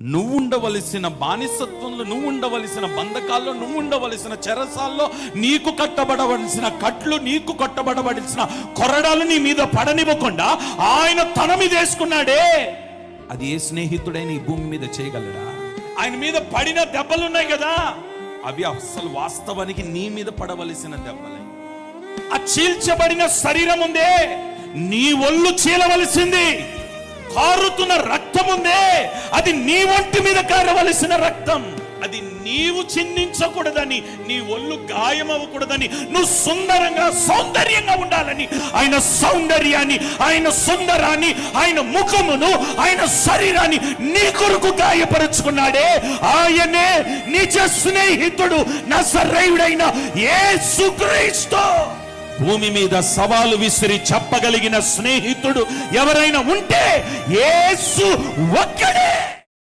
నువ్వు ఉండవలసిన బానిసత్వంలో నువ్వు ఉండవలసిన బంధకాల్లో నువ్వు ఉండవలసిన చెరసాల్లో నీకు కట్టబడవలసిన కట్లు నీకు కట్టబడవలసిన కొరడాలు నీ మీద పడనివ్వకుండా ఆయన తన మీద వేసుకున్నాడే. అది ఏ స్నేహితుడైన ఈ భూమి మీద చేయగలడా? ఆయన మీద పడిన దెబ్బలున్నాయి కదా. అవి అసలు వాస్తవానికి నీ మీద పడవలసిన దెబ్బలే. ఆ చీల్చబడిన శరీరం ఉందే. నీ ఒళ్ళు చీలవలసింది. కారుతున్న రక్తం ఉందే అది నీ ఒంటి మీద కారవలసిన రక్తం. అది నీవు చిందించకూడదని నీ ఒళ్ళు గాయమవ్వకూడదని నువ్వు సుందరంగా సౌందర్యంగా ఉండాలని ఆయన సౌందర్యాన్ని ఆయన సుందరాన్ని ఆయన ముఖమును ఆయన శరీరాన్ని నీ కొరకు గాయపరుచుకున్నాడే. ఆయనే నిజ స్నేహితుడు నా సరైడైన ఏ సుక్రీస్తో భూమి మీద సవాలు విసిరి చెప్పగలిగిన స్నేహితుడు ఎవరైనా ఉంటే యేసు ఒక్కడే.